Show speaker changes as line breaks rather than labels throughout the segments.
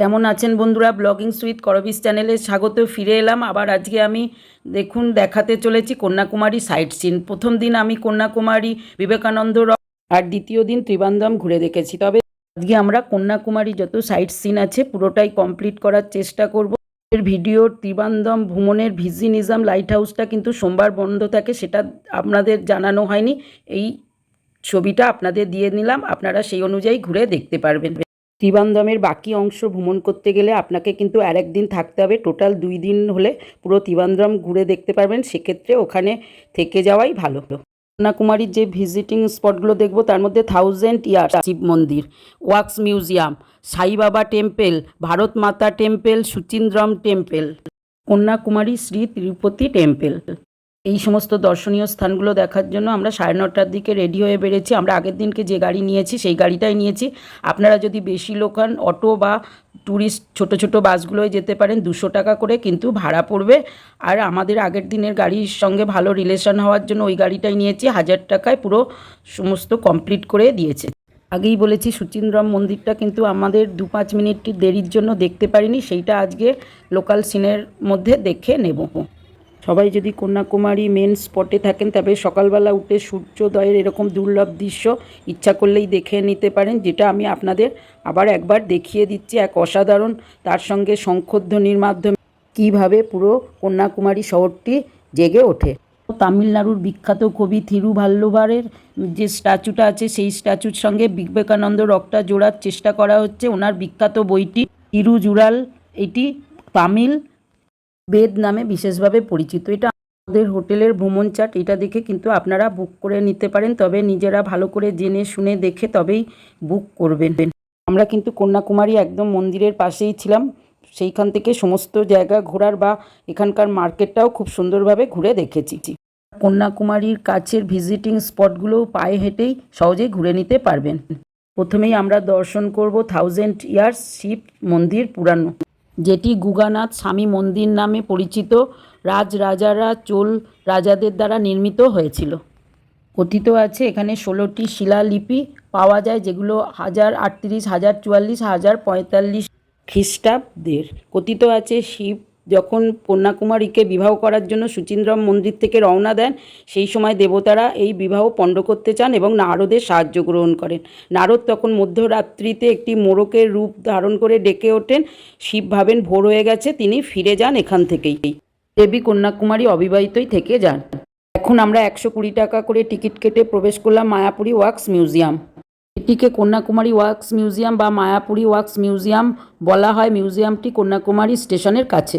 কেমন আছেন বন্ধুরা? ব্লগিং সুইথ করবিস চ্যানেলে স্বাগত, ফিরে এলাম। আবার আজকে আমি দেখুন, দেখাতে চলেছি কন্যাকুমারী সাইট সিন প্রথম দিন আমি কন্যাকুমারী, বিবেকানন্দ আর দ্বিতীয় দিন ত্রিবান্ধম ঘুরে দেখেছি। তবে আজকে আমরা কন্যাকুমারী যত সাইট সিন আছে, পুরোটাই কমপ্লিট করার চেষ্টা করব। এর ভিডিও ত্রিবান্ধম ভ্রমণের ভিজিনিজম লাইট হাউসটা কিন্তু সোমবার বন্ধ থাকে, সেটা আপনাদের জানানো হয়নি। এই ছবিটা আপনাদের দিয়ে নিলাম, আপনারা সেই অনুযায়ী ঘুরে দেখতে পারবেন। ত্রিবান্ধমের বাকি অংশ ভ্রমণ করতে গেলে আপনাকে কিন্তু আর দিন থাকতে হবে। টোটাল দুই দিন হলে পুরো ত্রিবান্ধম ঘুরে দেখতে পারবেন। সেক্ষেত্রে ওখানে থেকে যাওয়াই ভালো। কন্যাকুমারীর যে ভিজিটিং স্পটগুলো দেখব, তার মধ্যে থাউজেন্ড ইয়ার শিব মন্দির wax museum Saibaba temple Bharat Mata temple Suchindram temple Kanyakumari Shri Tirupati temple এই সমস্ত দর্শনীয় স্থানগুলো দেখার জন্য আমরা সাড়ে নটার দিকে রেডি হয়ে বেড়েছি। আমরা আগের দিনকে যে গাড়ি নিয়েছি, সেই গাড়িটাই নিয়েছি। আপনারা যদি বেশি লোক হন, অটো বা ট্যুরিস্ট ছোট ছোট বাসগুলোয় যেতে পারেন, দুশো টাকা করে কিন্তু ভাড়া পড়বে। আর আমাদের আগের দিনের গাড়ির সঙ্গে ভালো রিলেশন হওয়ার জন্য ওই গাড়িটাই নিয়েছি। হাজার টাকায় পুরো সমস্ত কমপ্লিট করে দিয়েছে। আগেই বলেছি, সুচিন্দ্রম মন্দিরটা কিন্তু আমাদের দু পাঁচ মিনিট দেরির জন্য দেখতে পারিনি। সেইটা আজকে লোকাল সিনের মধ্যে দেখে নেব। সবাই যদি কন্যাকুমারী মেন স্পটে থাকেন, তবে সকালবেলা উঠে সূর্যোদয়ের এরকম দুর্লভ দৃশ্য ইচ্ছা করলেই দেখে নিতে পারেন, যেটা আমি আপনাদের আবার একবার দেখিয়ে দিচ্ছি এক অসাধারণ, তার সঙ্গে শঙ্খধ্বনির মাধ্যমে। কীভাবে পুরো কন্যাকুমারী শহরটি জেগে ওঠে? তামিলনাড়ুর বিখ্যাত কবি থিরুভাল্লুভারের যে স্ট্যাচুটা আছে, সেই স্ট্যাচুর সঙ্গে বিবেকানন্দ রকটা জোড়ার চেষ্টা করা হচ্ছে। ওনার বিখ্যাত বইটি তিরুজুরাল এটি তামিল বেদ নামে বিশেষভাবে পরিচিত। এটা আমাদের হোটেলের ভ্রমণ চার্ট, এটা দেখে কিন্তু আপনারা বুক করে নিতে পারেন, তবে নিজেরা ভালো করে জেনে শুনে দেখে তবেই বুক করবেন। আমরা কিন্তু কন্যাকুমারী একদম মন্দিরের পাশেই ছিলাম, সেইখান থেকে সমস্ত জায়গা ঘোরার বা এখানকার মার্কেটটাও খুব সুন্দরভাবে ঘুরে দেখেছি। কন্যাকুমারীর কাছের ভিজিটিং স্পটগুলোও পায়ে হেঁটেই সহজেই ঘুরে নিতে পারবেন। প্রথমেই আমরা দর্শন করব থাউজেন্ড ইয়ার্স শিব মন্দির পুরানো। যেটি গুগানাথ স্বামী মন্দির নামে পরিচিত রাজ রাজারা চোল রাজাদের দ্বারা নির্মিত হয়েছিল। কথিত আছে এখানে ষোলোটি শিলালিপি পাওয়া যায়, যেগুলো হাজার আটত্রিশ, হাজার চুয়াল্লিশ, হাজার পঁয়তাল্লিশ খ্রিস্টাব্দের। কথিত আছে শিব যখন কন্যাকুমারীকে বিবাহ করার জন্য সুচিন্দ্রম মন্দির থেকে রওনা দেন, সেই সময় দেবতারা এই বিবাহ পণ্ড করতে চান এবং নারদের সাহায্য গ্রহণ করেন। নারদ তখন মধ্যরাত্রিতে একটি মোরকের রূপ ধারণ করে ডেকে ওঠেন। শিব ভাবেন, ভোর হয়ে গেছে, তিনি ফিরে যান এখান থেকেই। দেবী কন্যাকুমারী অবিবাহিতই থেকে যান। এখন আমরা একশো কুড়ি টাকা করে টিকিট কেটে প্রবেশ করলাম মায়াপুরী ওয়াক্স মিউজিয়াম। এটিকে কন্যাকুমারী ওয়াক্স মিউজিয়াম বা মায়াপুরী ওয়াক্স মিউজিয়াম বলা হয়। মিউজিয়ামটি কন্যাকুমারী স্টেশনের কাছে।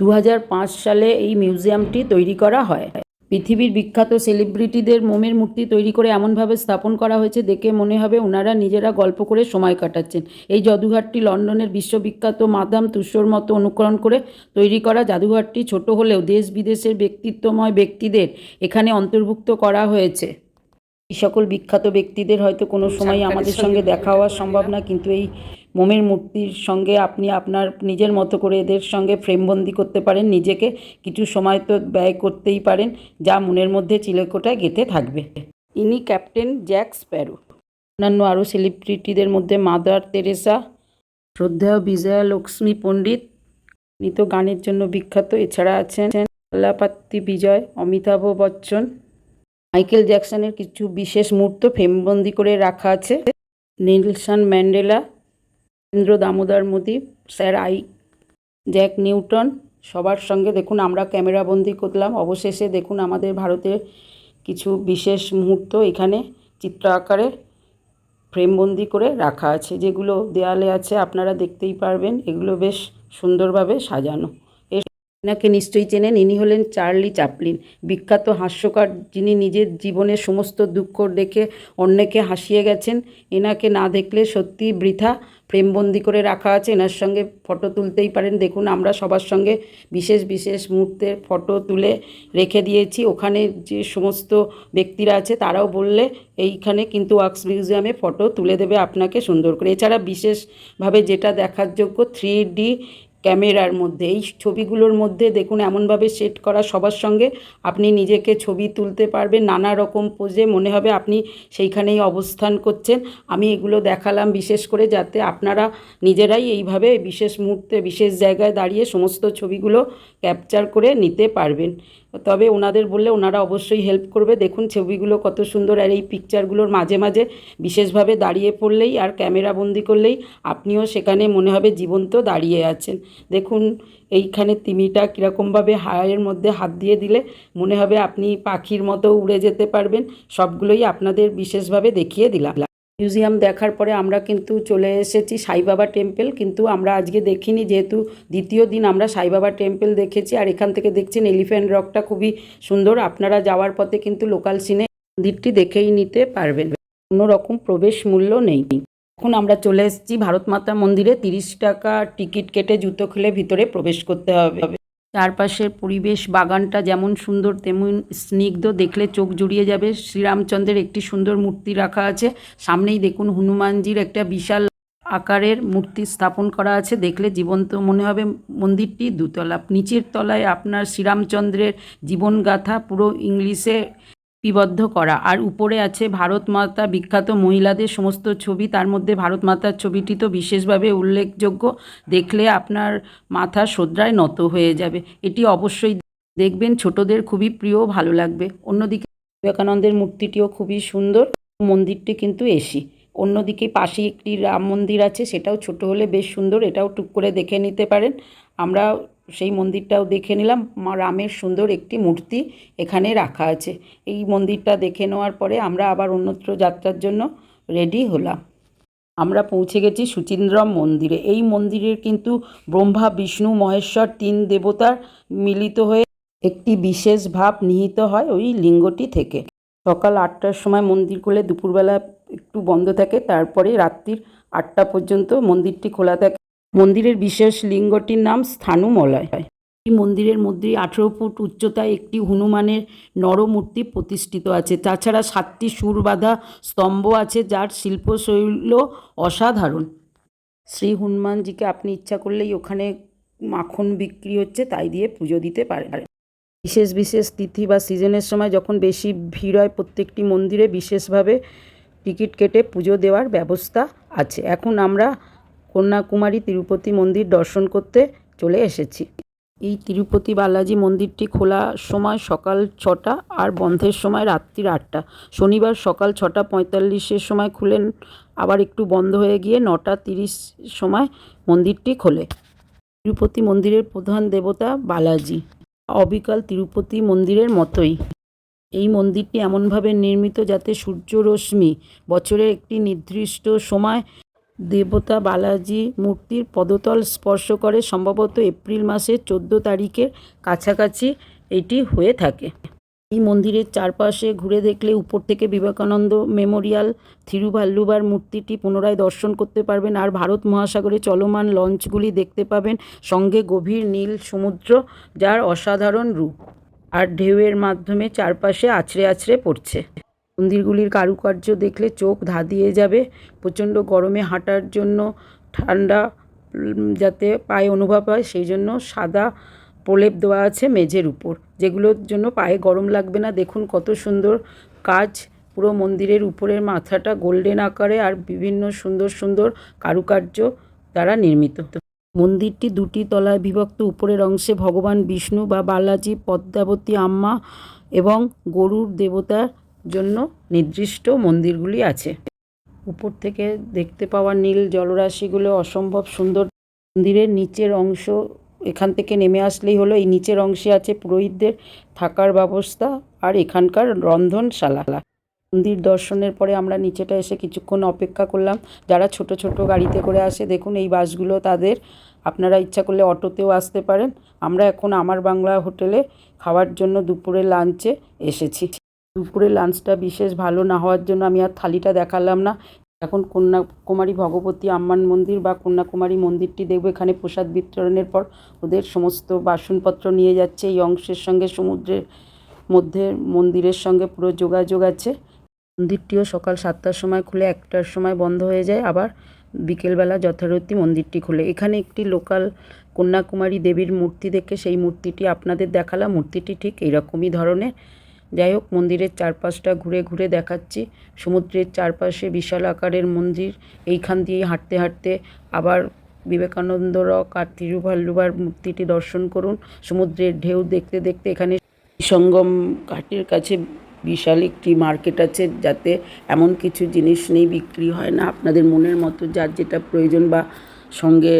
দু হাজার পাঁচ সালে এই মিউজিয়ামটি তৈরি করা হয়। পৃথিবীর বিখ্যাত সেলিব্রিটিদের মোমের মূর্তি তৈরি করে এমনভাবে স্থাপন করা হয়েছে, দেখে মনে হবে ওনারা নিজেরা গল্প করে সময় কাটাচ্ছেন। এই জাদুঘরটি লন্ডনের বিশ্ববিখ্যাত মাদাম তুষোর মতো অনুকরণ করে তৈরি করা। জাদুঘরটি ছোট হলেও দেশ বিদেশের ব্যক্তিত্বময় ব্যক্তিদের এখানে অন্তর্ভুক্ত করা হয়েছে। এই সকল বিখ্যাত ব্যক্তিদের হয়তো কোনো সময় আমাদের সঙ্গে দেখা হওয়া সম্ভব না কিন্তু এই মোমের মূর্তির সঙ্গে আপনি আপনার নিজের মতো করে এদের সঙ্গে ফ্রেমবন্দি করতে পারেন নিজেকে কিছু সময় তো ব্যয় করতেই পারেন যা মনের মধ্যে চিলেকোটায় গেঁথে থাকবে। ইনি ক্যাপ্টেন জ্যাক স্প্যারো। অন্যান্য আরও সেলিব্রিটিদের মধ্যে মাদার তেরেসা শ্রদ্ধেয় বিজয়া লক্ষ্মী পণ্ডিত উনি তো গানের জন্য বিখ্যাত এছাড়া আছেন আল্লাপাত্তি বিজয় অমিতাভ বচ্চন মাইকেল জ্যাকসনের কিছু বিশেষ মুহূর্ত ফ্রেমবন্দি করে রাখা আছে। Nelson Mandela Rabindra Damodar Modi, sir Isaac Newton, সবার সঙ্গে দেখুন আমরা ক্যামেরাবন্দি করলাম। অবশেষে দেখুন আমাদের ভারতের কিছু বিশেষ মুহূর্ত এখানে চিত্র আকারে ফ্রেমবন্দি করে রাখা আছে। যেগুলো দেয়ালে আছে, আপনারা দেখতেই পারবেন। এগুলো বেশ সুন্দরভাবে সাজানো। এনাকে নিশ্চয়ই চেনেন। ইনি হলেন চার্লি চাপলিন বিখ্যাত হাস্যকার যিনি নিজের জীবনের সমস্ত দুঃখ দেখে অন্যকে হাসিয়ে গেছেন। এনাকে না দেখলে সত্যি বৃথা ফ্রেমবন্দি করে রাখা আছে। এনার সঙ্গে ফটো তুলতেই পারেন। দেখুন, আমরা সবার সঙ্গে বিশেষ বিশেষ মুহূর্তের ফটো তুলে রেখে দিয়েছি। ওখানে যে সমস্ত ব্যক্তিরা আছে, তারাও বললে এইখানে কিন্তু ওয়াক্স মিউজিয়ামে ফটো তুলে দেবে আপনাকে সুন্দর করে। এছাড়া বিশেষভাবে যেটা দেখার যোগ্য থ্রি ডি ক্যামেরার মধ্যে। এই ছবিগুলোর মধ্যে দেখুন, এমনভাবে সেট করা সবার সঙ্গে। আপনি নিজেকে ছবি তুলতে পারবেন, নানা রকম পোজে মনে হবে আপনি সেইখানেই অবস্থান করছেন। আমি এগুলো দেখালাম বিশেষ করে যাতে আপনারা নিজেরাই এইভাবে বিশেষ মুহূর্তে, বিশেষ জায়গায় দাঁড়িয়ে সমস্ত ছবিগুলো ক্যাপচার করে নিতে পারবেন। তবে ওনাদের বললে ওনারা অবশ্যই হেল্প করবে। দেখুন, ছবিগুলো কত সুন্দর আর এই পিকচারগুলোর মাঝে মাঝে বিশেষভাবে দাঁড়িয়ে পড়লেই আর ক্যামেরা বন্দি করলেই আপনিও সেখানে মনে হবে জীবন্ত দাঁড়িয়ে আছেন। দেখুন, এইখানে তিমিটা কীরকমভাবে হায়ের মধ্যে হাত দিয়ে দিলে মনে হবে আপনি পাখির মতো উড়ে যেতে পারবেন। সবগুলোই আপনাদের বিশেষভাবে দেখিয়ে দিলাম। মিউজিয়াম দেখার পরে আমরা কিন্তু চলে এসেছি সাইবাবা টেম্পল, কিন্তু আমরা আজকে দেখিনি যেহেতু দ্বিতীয় দিন আমরা সাইবাবা টেম্পল দেখেছি আর এখান থেকে দেখছেন এলিফ্যান্ট রকটা খুবই সুন্দর। আপনারা যাওয়ার পথে কিন্তু লোকাল সিনে মন্দিরটি দেখেই নিতে পারবেন। কোনো রকম প্রবেশ মূল্য নেই। এখন আমরা চলে এসেছি ভারত মাতা মন্দিরে, তিরিশ টাকা টিকিট কেটে জুতো খুলে ভিতরে প্রবেশ করতে হবে। চারপাশের পরিবেশ, বাগানটা যেমন সুন্দর, তেমন স্নিগ্ধ। দেখলে চোখ জুড়িয়ে যাবে। শ্রীরামচন্দ্রের একটি সুন্দর মূর্তি রাখা আছে। সামনেই দেখুন হনুমানজির একটা বিশাল আকারের মূর্তি স্থাপন করা আছে। দেখলে জীবন্ত মনে হবে মন্দিরটি। দুতলা, নিচের তলায় আপনার শ্রীরামচন্দ্রের জীবনগাথা। পুরো ইংলিশে লিপিবদ্ধ করা। আর উপরে আছে ভারত মাতা বিখ্যাত মহিলাদের সমস্ত ছবি। তার মধ্যে ভারত মাতার ছবিটি তো বিশেষভাবে উল্লেখযোগ্য। দেখলে আপনার মাথা শ্রদ্ধায় নত হয়ে যাবে। এটি অবশ্যই দেখবেন, ছোটদের খুবই প্রিয়, ভালো লাগবে। অন্যদিকে বিবেকানন্দের মূর্তিটিও খুবই সুন্দর। মন্দিরটি কিন্তু এসি। অন্যদিকে পাশেই একটি রাম মন্দির আছে, সেটাও ছোট হলে বেশ সুন্দর। এটাও টুক করে দেখে নিতে পারেন। আমরা সেই মন্দিরটাও দেখে নিলাম। মা রামের সুন্দর একটি মূর্তি এখানে রাখা আছে। এই মন্দিরটা দেখে নেওয়ার পরে আমরা আবার অন্যত্র যাত্রার জন্য রেডি হলাম। আমরা পৌঁছে গেছি সুচিন্দ্রম মন্দিরে। এই মন্দিরের কিন্তু ব্রহ্মা, বিষ্ণু, মহেশ্বর তিন দেবতার মিলিত হয়ে একটি বিশেষ ভাব নিহিত হয় ওই লিঙ্গটি থেকে। সকাল আটটার সময় মন্দির খুলে দুপুরবেলা একটু বন্ধ থাকে, তারপরে রাত্রির আটটা পর্যন্ত মন্দিরটি খোলা থাকে। মন্দিরের বিশেষ লিঙ্গটির নাম স্থানুমলয়। এই মন্দিরের মধ্যে আঠেরো ফুট উচ্চতায় একটি হনুমানের নরমূর্তি প্রতিষ্ঠিত আছে। তাছাড়া সাতটি সুর বাঁধা স্তম্ভ আছে, যার শিল্পশৈল অসাধারণ। শ্রী হনুমানজিকে আপনি ইচ্ছা করলেই ওখানে মাখন বিক্রি হচ্ছে, তাই দিয়ে পুজো দিতে পারেন। বিশেষ বিশেষ তিথি বা সিজনের সময় যখন বেশি ভিড় হয় প্রত্যেকটি মন্দিরে বিশেষভাবে টিকিট কেটে পুজো দেওয়ার ব্যবস্থা আছে। এখন আমরা কন্যাকুমারী তিরুপতি মন্দির দর্শন করতে চলে এসেছি। এই তিরুপতি বালাজি মন্দিরটি খোলার সময় সকাল ছটা আর বন্ধের সময় রাত্রির আটটা। শনিবার সকাল ছটা পঁয়তাল্লিশের সময় খুলেন, আবার একটু বন্ধ হয়ে গিয়ে নটা তিরিশ সময় মন্দিরটি খোলে। তিরুপতি মন্দিরের প্রধান দেবতা বালাজি। অবিকাল তিরুপতি মন্দিরের মতোই। এই মন্দিরটি এমনভাবে নির্মিত যাতে সূর্যরশ্মি বছরের একটি নির্দিষ্ট সময় দেবতা বালাজি মূর্তির পদতল স্পর্শ করে সম্ভবত এপ্রিল মাসের চোদ্দ তারিখের কাছাকাছি এটি হয়ে থাকে। এই মন্দিরের চারপাশে ঘুরে দেখলে উপর থেকে বিবেকানন্দ মেমোরিয়াল থিরুভাল্লুবার মূর্তিটি পুনরায় দর্শন করতে পারবেন আর ভারত মহাসাগরে চলমান লঞ্চগুলি দেখতে পাবেন সঙ্গে গভীর নীল সমুদ্র যার অসাধারণ রূপ। আর ঢেউয়ের মাধ্যমে চারপাশে আছড়ে আছড়ে পড়ছে। মন্দিরগুলির কারুকার্য দেখলে চোখ ধাঁধিয়ে যাবে। প্রচণ্ড গরমে হাঁটার জন্য ঠান্ডা যাতে পায়ে অনুভব হয়, সেই জন্য সাদা প্রলেপ দেওয়া আছে মেঝের উপর, যেগুলোর জন্য পায়ে গরম লাগবে না। দেখুন কত সুন্দর কাজ, পুরো মন্দিরের উপরের মাথাটা গোল্ডেন আকারে আর বিভিন্ন সুন্দর সুন্দর কারুকার্য দ্বারা নির্মিত। মন্দিরটি দুটি তলায় বিভক্ত, উপরের অংশে ভগবান বিষ্ণু বা বালাজি, পদ্মাবতী আম্মা এবং গরুর দেবতার জন্য নির্দিষ্ট মন্দিরগুলি আছে। উপর থেকে দেখতে পাওয়া নীল জলরাশিগুলো অসম্ভব সুন্দর। মন্দিরের নিচের অংশ এখান থেকে নেমে আসলেই হলো। এই নিচের অংশে আছে পুরোহিতদের থাকার ব্যবস্থা আর এখানকার রন্ধনশালা। মন্দির দর্শনের পরে আমরা নিচেটা এসে কিছুক্ষণ অপেক্ষা করলাম। যারা ছোট ছোট গাড়িতে করে আসে, দেখুন এই বাসগুলো তাদের। আপনারা ইচ্ছা করলে অটোতেও আসতে পারেন। আমরা এখন আমার বাংলা হোটেলে খাওয়ার জন্য দুপুরে লাঞ্চে এসেছি। দুপুরে লাঞ্চটা বিশেষ ভালো না হওয়ার জন্য আমি আর থালিটা দেখালাম না। এখন কন্যাকুমারী ভগবতী আম্মান মন্দির বা কন্যাকুমারী মন্দিরটি দেখব। এখানে প্রসাদ বিতরণের পর ওদের সমস্ত বাসনপত্র নিয়ে যাচ্ছে। এই অংশের সঙ্গে সমুদ্রের মধ্যে মন্দিরের সঙ্গে পুরো যোগাযোগ আছে। মন্দিরটিও সকাল সাতটার সময় খুলে একটার সময় বন্ধ হয়ে যায়। আবার বিকেলবেলা যথারীতি মন্দিরটি খোলে। এখানে একটি লোকাল কন্যাকুমারী দেবীর মূর্তি দেখে সেই মূর্তিটি আপনাদের দেখালাম। মূর্তিটি ঠিক এইরকমই ধরনের। যাই হোক মন্দিরের চারপাশটা ঘুরে ঘুরে দেখাচ্ছি। সমুদ্রের চারপাশে বিশাল আকারের মন্দির। এইখান দিয়ে হাঁটতে হাঁটতে আবার বিবেকানন্দ রক আর তিরুভাল্লুবার মূর্তিটি দর্শন করুন। সমুদ্রের ঢেউ দেখতে দেখতে এখানে সঙ্গম ঘাটের কাছে বিশাল একটি মার্কেট আছে, যাতে এমন কিছু জিনিস নেই, বিক্রি হয় না। আপনাদের মনের মতো যার যেটা প্রয়োজন বা সঙ্গে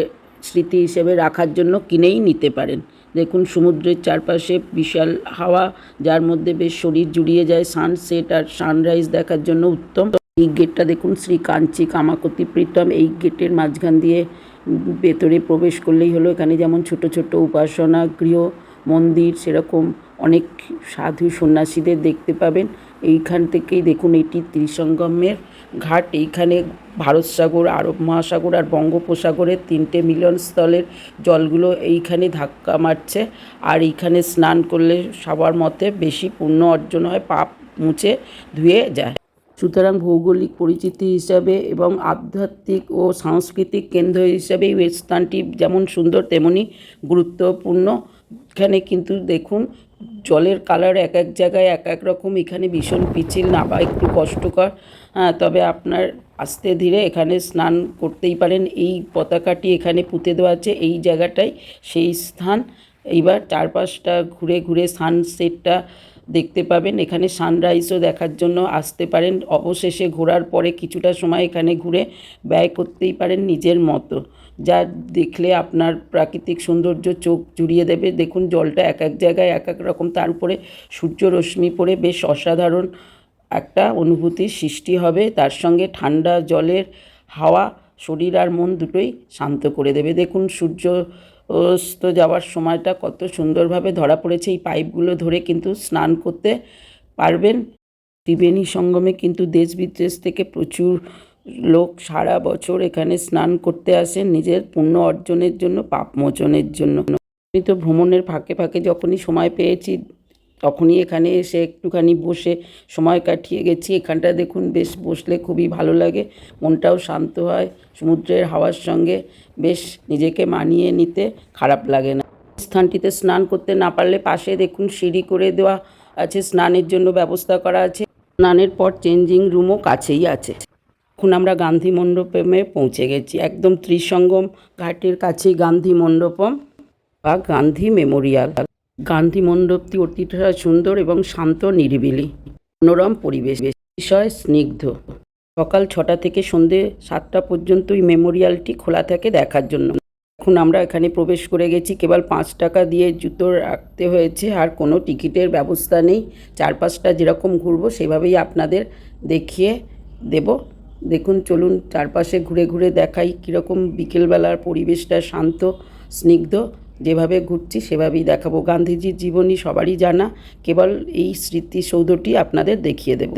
স্মৃতি হিসেবে রাখার জন্য কিনেই নিতে পারেন। দেখুন, সমুদ্রের চারপাশে বিশাল হাওয়া, যার মধ্যে বেশ শরীর জুড়িয়ে যায় সানসেট আর সানরাইজ দেখার জন্য উত্তম। এই গেটটা দেখুন, শ্রী কাঞ্চি কামাকতি প্রীতম, এই গেটের মাঝখান দিয়ে ভেতরে প্রবেশ করলেই হলো। এখানে যেমন ছোট ছোট উপাসনা, গৃহ, মন্দির, সেরকম অনেক সাধু সন্ন্যাসীদের দেখতে পাবেন। এইখান থেকেই দেখুন এটি ত্রিসঙ্গমের ঘাট। এইখানে ভারত সাগর, আরব মহাসাগর আর বঙ্গোপসাগরের তিনটে মিলনস্থলের জলগুলো এইখানে ধাক্কা মারছে। আর এইখানে স্নান করলে সবার মতে বেশি পুণ্য অর্জন হয়, পাপ মুছে ধুয়ে যায়। সুতরাং ভৌগোলিক পরিচিতি হিসাবে এবং আধ্যাত্মিক ও সাংস্কৃতিক কেন্দ্র হিসাবে এই স্থানটি যেমন সুন্দর, তেমনি গুরুত্বপূর্ণ। এখানে কিন্তু দেখুন, জলের কালার এক এক জায়গায় এক এক রকম, এখানে ভীষণ পিচ্ছিল নাবা একটু কষ্টকর। হ্যাঁ তবে আপনার আস্তে ধীরে এখানে স্নান করতেই পারেন। এই পতাকাটি এখানে পুঁতে দেওয়া আছে, এই জায়গাটাই সেই স্থান। এইবার চারপাশটা ঘুরে ঘুরে সানসেটটা দেখতে পাবেন। এখানে সানরাইজও দেখার জন্য আসতে পারেন। অবশেষে ঘোরার পরে কিছুটা সময় এখানে ঘুরে ব্যয় করতেই পারেন নিজের মতো। যা দেখলে আপনার প্রাকৃতিক সৌন্দর্য চোখ জুড়িয়ে দেবে। দেখুন, জলটা এক এক জায়গায় এক এক রকম। তার উপরে সূর্য রশ্মি পড়ে বেশ অসাধারণ একটা অনুভূতির সৃষ্টি হবে। তার সঙ্গে ঠান্ডা জলের হাওয়া শরীর আর মন দুটোই শান্ত করে দেবে। দেখুন সূর্য অস্ত যাওয়ার সময়টা কত সুন্দরভাবে ধরা পড়েছে। এই পাইপগুলো ধরে কিন্তু স্নান করতে পারবেন। ত্রিবেণী সঙ্গমে কিন্তু দেশ বিদেশ থেকে প্রচুর লোক সারা বছর এখানে স্নান করতে আসেন নিজের পুণ্য অর্জনের জন্য, পাপ মোচনের জন্য। আমি তো ভ্রমণের ফাঁকে ফাঁকে যখনই সময় পেয়েছি, তখনই এখানে এসে একটুখানি বসে সময় কাটিয়ে গেছি। এখানটা দেখুন, বেশ বসলে খুবই ভালো লাগে, মনটাও শান্ত হয়, সমুদ্রের হাওয়ার সঙ্গে বেশ নিজেকে মানিয়ে নিতে খারাপ লাগে না। স্থানটিতে স্নান করতে না পারলে পাশে দেখুন, সিঁড়ি করে দেওয়া আছে, স্নানের জন্য ব্যবস্থা করা আছে। স্নানের পর চেঞ্জিং রুমও কাছেই আছে। এখন আমরা গান্ধী মণ্ডপমে পৌঁছে গেছি। একদম ত্রিসঙ্গম ঘাটের কাছেই গান্ধী মণ্ডপম বা গান্ধী মেমোরিয়াল। গান্ধী মণ্ডপটি অতিটা সুন্দর এবং শান্ত, নিরিবিলি, মনোরম পরিবেশ বিষয় স্নিগ্ধ। সকাল ছটা থেকে সন্ধে সাতটা পর্যন্ত এই মেমোরিয়ালটি খোলা থাকে দেখার জন্য। এখন আমরা এখানে প্রবেশ করে গেছি। কেবল পাঁচ টাকা দিয়ে জুতো রাখতে হয়েছে, আর কোনো টিকিটের ব্যবস্থা নেই। চারপাশটা যেরকম ঘুরবো, সেভাবেই আপনাদের দেখিয়ে দেব। দেখুন, চলুন চারপাশে ঘুরে ঘুরে দেখাই কীরকম বিকেলবেলার পরিবেশটা শান্ত, স্নিগ্ধ। যেভাবে ঘুরছি সেভাবেই দেখাবো। গান্ধীজির জীবনী সবারই জানা। কেবল এই স্মৃতিসৌধটি আপনাদের দেখিয়ে দেব।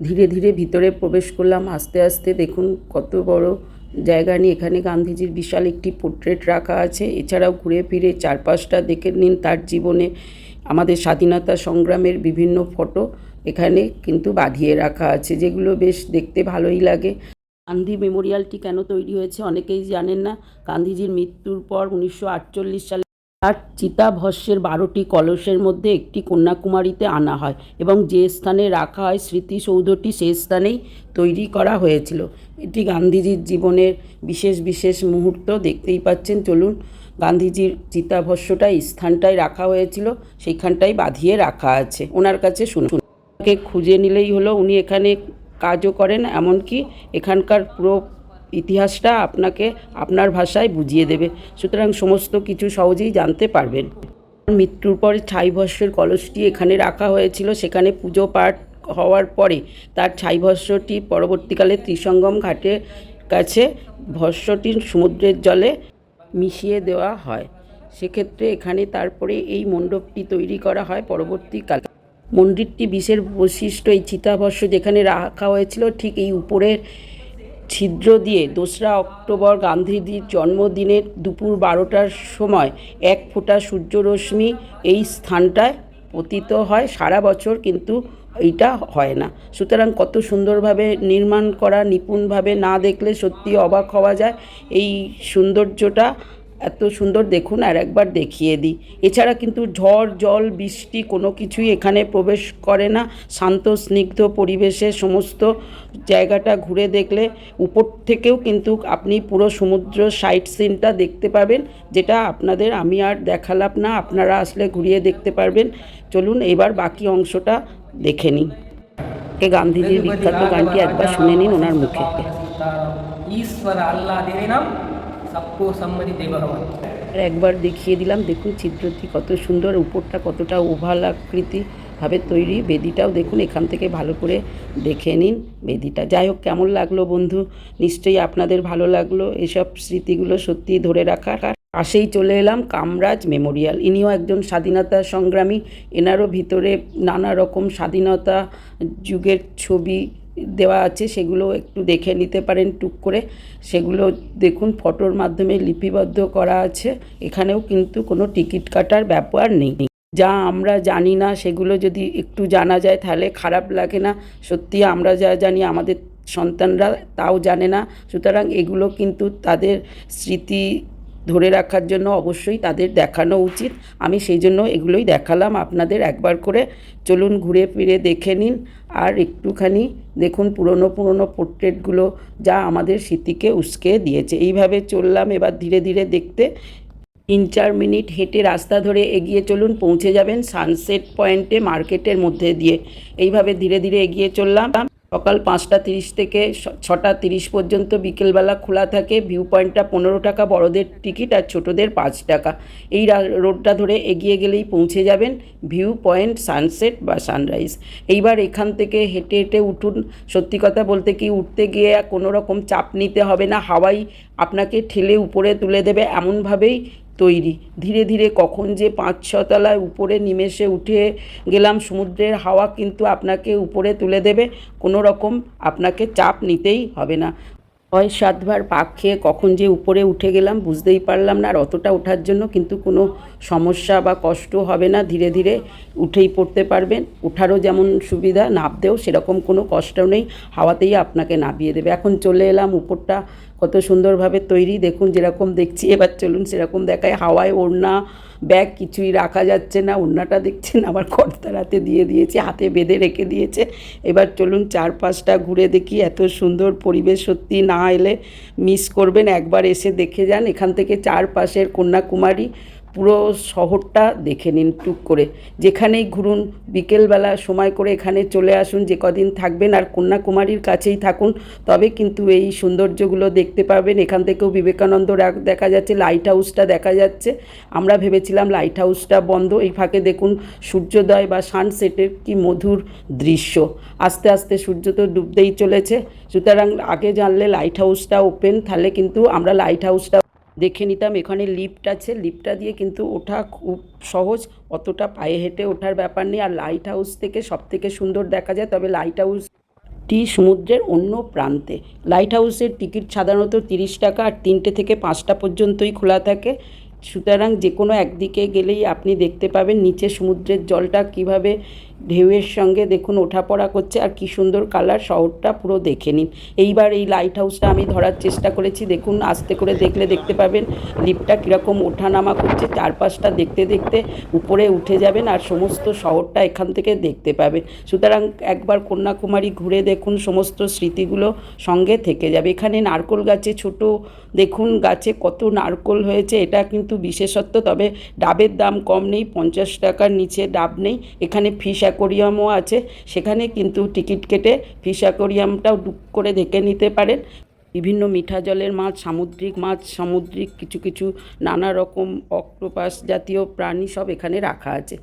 ধীরে ধীরে ভিতরে প্রবেশ করলাম। আস্তে আস্তে দেখুন কত বড় জায়গা নিয়ে এখানে গান্ধীজির বিশাল একটি পোর্ট্রেট রাখা আছে। এছাড়াও ঘুরে ফিরে চারপাশটা দেখে নিন তার জীবনে। আমাদের স্বাধীনতা সংগ্রামের বিভিন্ন ফটো এখানে কিন্তু বাঁধিয়ে রাখা আছে, যেগুলো বেশ দেখতে ভালোই লাগে। গান্ধী মেমোরিয়ালটি কেন তৈরি হয়েছে অনেকেই জানেন না। গান্ধীজির মৃত্যুর পর উনিশশো আটচল্লিশ সালে তার চিতাভস্যের বারোটি কলসের মধ্যে একটি কন্যাকুমারীতে আনা হয় এবং যে স্থানে রাখা হয় স্মৃতিসৌধটি সেই স্থানেই তৈরি করা হয়েছিল। এটি গান্ধীজির জীবনের বিশেষ বিশেষ মুহূর্ত দেখতেই পাচ্ছেন। চলুন, গান্ধীজির চিতাভস্যটা স্থানটায় রাখা হয়েছিল, সেইখানটায় বাঁধিয়ে রাখা আছে। ওনার কাছে শুনুন। ওনাকে খুঁজে নিলেই হলো, উনি এখানে কাজও করেন, এমনকি এখানকার পুরো ইতিহাসটা আপনাকে আপনার ভাষায় বুঝিয়ে দেবে। সুতরাং সমস্ত কিছু সহজেই জানতে পারবেন। মৃত্যুর পরে ছাই ভস্যের কলসটি এখানে রাখা হয়েছিল, সেখানে পুজো পাঠ হওয়ার পরে তার ছাই ভস্যটি পরবর্তীকালে ত্রিসঙ্গম ঘাটের কাছে ভস্যটি সমুদ্রের জলে মিশিয়ে দেওয়া হয়। সেক্ষেত্রে এখানে তারপরে এই মণ্ডপটি তৈরি করা হয় পরবর্তীকালে। মন্দিরটি বিশেষ বৈশিষ্ট্য এই চিতাভস্য যেখানে রাখা হয়েছিল, ঠিক এই উপরের ছিদ্র দিয়ে। দোসরা অক্টোবর গান্ধীজির জন্মদিনের দুপুর বারোটার সময় এক ফোঁটা সূর্যরশ্মি এই স্থানটায় পতিত হয় সারা বছর, কিন্তু এইটা হয় না। সুতরাং কত সুন্দরভাবে নির্মাণ করা, নিপুণভাবে না দেখলে সত্যি অবাক হওয়া যায়। এই সৌন্দর্যটা এত সুন্দর দেখুন আর একবার দেখিয়ে দিই এছাড়া কিন্তু ঝড় জল বৃষ্টি কোনো কিছুই এখানে প্রবেশ করে না শান্ত স্নিগ্ধ পরিবেশে সমস্ত জায়গাটা ঘুরে দেখলে উপর থেকেও কিন্তু আপনি পুরো সমুদ্র সাইট সিনটা দেখতে পাবেন যেটা আপনাদের আমি আর দেখালাম না আপনারা আসলে ঘুরিয়ে দেখতে পারবেন চলুন এবার বাকি অংশটা দেখে নিই কে গান্ধীজির বিখ্যাত গানটি একবার শুনে নিন ওনার মুখে
ঈশ্বর
আল্লাহ একবার দেখিয়ে দিলাম, দেখুন চিত্রটি কত সুন্দর, উপরটা কতটা ওভাল আকৃতি ভাবে তৈরি। বেদিটাও দেখুন, এখান থেকে ভালো করে দেখে নিন বেদিটা। যাই হোক, কেমন লাগল বন্ধু? নিশ্চয়ই আপনাদের ভালো লাগল এসব স্মৃতিগুলো সত্যি ধরে রাখা আর পাশেই চলে এলাম কামরাজ মেমোরিয়াল। ইনিও একজন স্বাধীনতা সংগ্রামী। এনারও ভিতরে নানা রকম স্বাধীনতা যুগের ছবি দেওয়া আছে, সেগুলো একটু দেখে নিতে পারেন টুক করে। সেগুলো দেখুন, ফটোর মাধ্যমে লিপিবদ্ধ করা আছে। এখানেও কিন্তু কোনো টিকিট কাটার ব্যাপার নেই। যা আমরা জানি না, সেগুলো যদি একটু জানা যায়, তাহলে খারাপ লাগে না। সত্যি আমরা যা জানি, আমাদের সন্তানরা তাও জানে না। সুতরাং এগুলো কিন্তু তাদের স্মৃতি ধরে রাখার জন্য অবশ্যই তাদের দেখানো উচিত। আমি সেই জন্য এগুলোই দেখালাম। আপনাদের একবার করে চলুন ঘুরে ফিরে দেখে নিন। আর একটুখানি দেখুন পুরনো পুরনো পোর্ট্রেটগুলো যা আমাদের স্মৃতিকে উস্কে দিয়েছে। এইভাবে চললাম এবার ধীরে ধীরে দেখতে। তিন, চার মিনিট হেঁটে রাস্তা ধরে এগিয়ে চলুন, পৌঁছে যাবেন সানসেট পয়েন্টে মার্কেটের মধ্যে দিয়ে। এইভাবে ধীরে ধীরে এগিয়ে চললাম। সকাল পাঁচটা তিরিশ থেকে ছটা তিরিশ পর্যন্ত বিকেলবেলা খোলা থাকে। ভিউ পয়েন্টটা পনেরো টাকা, বড়দের টিকিট আর ছোটদের পাঁচ টাকা। এই রোডটা ধরে এগিয়ে গেলেই পৌঁছে যাবেন ভিউ পয়েন্ট সানসেট বা সানরাইজ এইবার এখান থেকে হেঁটে হেঁটে উঠুন। সত্যি কথা বলতে কি, উঠতে গিয়ে কোনো রকম চাপ নিতে হবে না। হাওয়াই আপনাকে ঠেলে উপরে তুলে দেবে। এমনভাবেই তৈরি। ধীরে ধীরে কখন যে পাঁচ ছতলায় উপরে নিমেষে উঠে গেলাম, সমুদ্রের হাওয়া কিন্তু আপনাকে উপরে তুলে দেবে। কোনো রকম আপনাকে চাপ নিতেই হবে না। ছয়, সাতবার পাক খেয়ে কখন যে উপরে উঠে গেলাম বুঝতেই পারলাম না আর অতটা ওঠার জন্য কিন্তু কোনো সমস্যা বা কষ্ট হবে না। ধীরে ধীরে উঠেই পড়তে পারবেন। ওঠারও যেমন সুবিধা, নাবতেও সেরকম কোনো কষ্ট নেই। হাওয়াতেই আপনাকে নাবিয়ে দেবে। এখন চলে এলাম উপরটা কত সুন্দরভাবে তৈরি। দেখুন যেরকম দেখছি, এবার চলুন সেরকম দেখায় হাওয়ায় ওড়না, ব্যাগ, কিছুই রাখা যাচ্ছে না। ওড়নাটা দেখছেন? আবার কর্তার হাতে দিয়ে দিয়েছে, হাতে বেঁধে রেখে দিয়েছে। এবার চলুন চারপাশটা ঘুরে দেখি। এত সুন্দর পরিবেশ সত্যি না এলে মিস করবেন। একবার এসে দেখে যান। এখান থেকে চারপাশের কন্যাকুমারী পুরো শহরটা দেখে নিন, টুক করে। যেখানেই ঘুরুন, বিকেলবেলা সময় করে এখানে চলে আসুন, যে কদিন থাকবেন আর কন্যাকুমারীর কাছেই থাকুন, তবে কিন্তু এই সৌন্দর্যগুলো দেখতে পাবেন। এখান থেকেও বিবেকানন্দ দেখা যাচ্ছে লাইট হাউসটা দেখা যাচ্ছে। আমরা ভেবেছিলাম লাইট হাউসটা বন্ধ, এই ফাঁকে দেখুন সূর্যোদয় বা সানসেটের কি মধুর দৃশ্য। আস্তে আস্তে সূর্য তো ডুবতেই চলেছে। সুতরাং আগে জানলে লাইট হাউসটা ওপেন তাহলে কিন্তু আমরা লাইট হাউসটা দেখে নিতাম, এখানে লিফট আছে। লিফটটা দিয়ে কিন্তু ওঠা খুব সহজ। অতটা পায়ে হেঁটে ওঠার ব্যাপার নেই। আর লাইট হাউস থেকে সব থেকে সুন্দর দেখা যায়, তবে লাইট হাউস টি সমুদ্রের অন্য প্রান্তে। লাইট হাউসের টিকিট সাধারণত তিরিশ টাকা আর তিনটে থেকে পাঁচটা পর্যন্তই খোলা থাকে। সুতরাং যে কোনো একদিকে গেলেই আপনি দেখতে পাবেন নিচে সমুদ্রের জলটা কীভাবে ঢেউয়ের সঙ্গে দেখুন ওঠাপড়া করছে আর কি সুন্দর কালার শহরটা পুরো দেখে নিন। এইবার এই লাইট হাউসটা আমি ধরার চেষ্টা করেছি, দেখুন আস্তে করে দেখলে দেখতে পাবেন লিফটটা কীরকম ওঠানামা করছে, চারপাশটা দেখতে দেখতে উপরে উঠে যাবেন আর সমস্ত শহরটা এখান থেকে দেখতে পাবেন। সুতরাং একবার কন্যাকুমারী ঘুরে দেখুন সমস্ত স্মৃতিগুলো সঙ্গে থেকে যাবে। এখানে নারকোল গাছে ছোট, দেখুন গাছে কত নারকোল হয়েছে, এটা কিন্তু বিশেষত্ব, তবে ডাবের দাম কম নেই, পঞ্চাশ টাকার নিচে ডাব নেই, এখানে ফিশ অ্যাকোরিয়ামও আছে, সেখানে কিন্তু টিকিট কেটে ফিশ অ্যাকোরিয়ামটাও ডুব করে দেখে নিতে পারেন। বিভিন্ন মিঠা জলের মাছ, সামুদ্রিক মাছ, সামুদ্রিক কিছু কিছু নানা রকম অক্টোপাস জাতীয় প্রাণী সব এখানে রাখা আছে।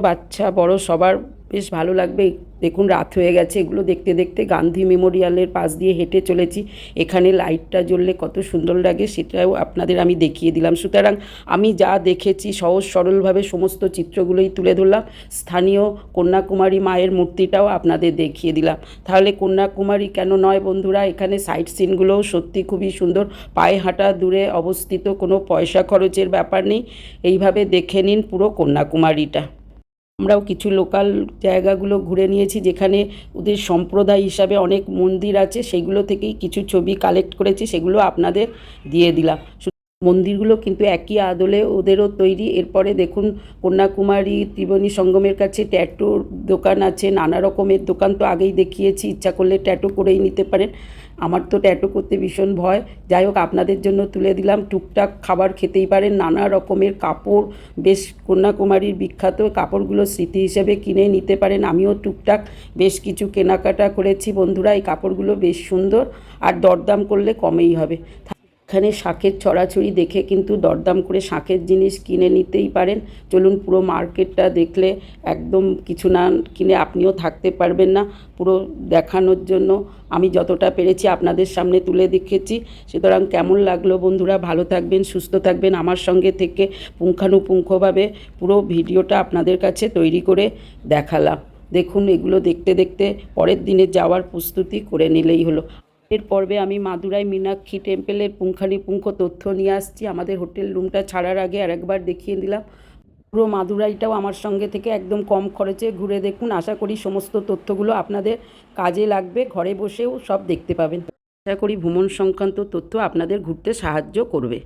বাচ্চা, বড় সবার বেশ ভালো লাগবে। দেখুন, রাত হয়ে গেছে। এগুলো দেখতে দেখতে গান্ধী মেমোরিয়ালের পাশ দিয়ে হেঁটে চলেছি। এখানে লাইটটা জ্বললে কত সুন্দর লাগে, সেটাও আপনাদের আমি দেখিয়ে দিলাম। সুতরাং আমি যা দেখেছি, সহজ সরলভাবে সমস্ত চিত্রগুলোই তুলে ধরলাম। স্থানীয় কন্যাকুমারী মায়ের মূর্তিটাও আপনাদের দেখিয়ে দিলাম। তাহলে কন্যাকুমারী কেন নয় বন্ধুরা? এখানে সাইট সিনগুলোও সত্যি খুবই সুন্দর। পায়ে হাঁটা দূরে অবস্থিত কোনো পয়সা খরচের ব্যাপার নেই। এইভাবে দেখে নিন পুরো কন্যাকুমারীটা। আমরাও কিছু লোকাল জায়গাগুলো ঘুরে নিয়েছি যেখানে ওদের সম্প্রদায় হিসাবে অনেক মন্দির আছে, সেগুলো থেকেই কিছু ছবি কালেক্ট করেছি, সেগুলো আপনাদের দিয়ে দিলাম। মন্দিরগুলো কিন্তু একই আদলে ওদেরও তৈরি। এরপরে দেখুন কন্যাকুমারী ত্রিবেণী সঙ্গমের কাছে ট্যাটুর দোকান আছে, নানা রকমের দোকান তো আগেই দেখিয়েছি, ইচ্ছা করলে ট্যাটু করেই নিতে পারেন। আমার তো ট্যাটু করতে ভীষণ ভয়। যাই হোক, আপনাদের জন্য তুলে দিলাম টুকটাক খাবার, খেতেই পারেন। নানা রকমের কাপড়, বেশ কন্যাকুমারীর বিখ্যাত কাপড়গুলো স্মৃতি হিসেবে কিনে নিতে পারেন। আমিও টুকটাক বেশ কিছু কেনাকাটা করেছি। বন্ধুরা, এই কাপড়গুলো বেশ সুন্দর আর দরদাম করলে কমেই হবে। এখানে শাঁখের ছড়াছড়ি দেখে কিন্তু দরদাম করে শাঁখের জিনিস কিনে নিতেই পারেন। চলুন পুরো মার্কেটটা দেখলে একদম কিছু না কিনে আপনিও থাকতে পারবেন না। পুরো দেখানোর জন্য আমি যতটা পেরেছি আপনাদের সামনে তুলে দেখেছি। সুতরাং কেমন লাগল বন্ধুরা? ভালো থাকবেন, সুস্থ থাকবেন। আমার সঙ্গে থেকে পুঙ্খানুপুঙ্খভাবে পুরো ভিডিওটা আপনাদের কাছে তৈরি করে দেখালাম। দেখুন, এগুলো দেখতে দেখতে পরের দিনে যাওয়ার প্রস্তুতি করে নিলেই হলো। এর পর্বে আমি মাদুরাই মীনাক্ষী টেম্পেলের পুঙ্খানুপুঙ্খ তথ্য নিয়ে আসছি। আমাদের হোটেল রুমটা ছাড়ার আগে আর একবার দেখিয়ে দিলাম। পুরো মাদুরাইটাও আমার সঙ্গে থেকে একদম কম খরচে ঘুরে দেখুন। আশা করি সমস্ত তথ্যগুলো আপনাদের কাজে লাগবে। ঘরে বসেও সব দেখতে পাবেন। আশা করি ভ্রমণ সংক্রান্ত তথ্য আপনাদের ঘুরতে সাহায্য করবে।